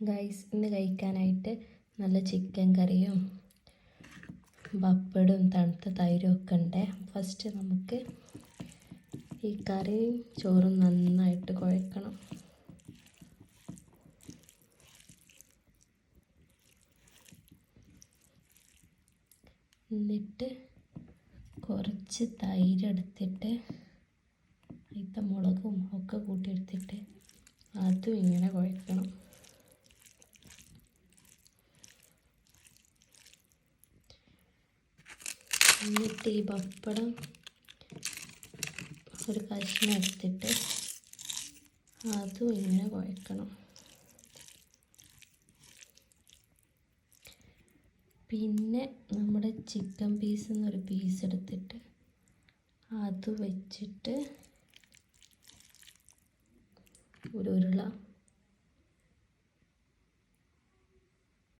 Guys ഇന്ന് കഴിക്കാനായിട്ട് നല്ല ചിക്കൻ കറിയും പപ്പടും തണുത്ത തൈരും ഒക്കെ ഉണ്ട്. ഫസ്റ്റ് നമുക്ക് ഈ കറിയും ചോറും നന്നായിട്ട് കുഴക്കണം. എന്നിട്ട് കുറച്ച് തൈര് എടുത്തിട്ട് അതിലത്തെ മുളകും ഒക്കെ കൂട്ടിയെടുത്തിട്ട് അതും ഇങ്ങനെ കുഴക്കണം. എന്നിട്ട് ഈ പപ്പടം ഒരു കഷ്ണം എടുത്തിട്ട് അതും ഇങ്ങനെ കുഴക്കണം. പിന്നെ നമ്മുടെ ചിക്കൻ പീസ് എന്നൊരു പീസ് എടുത്തിട്ട് അത് വെച്ചിട്ട് ഒരു ഉരുള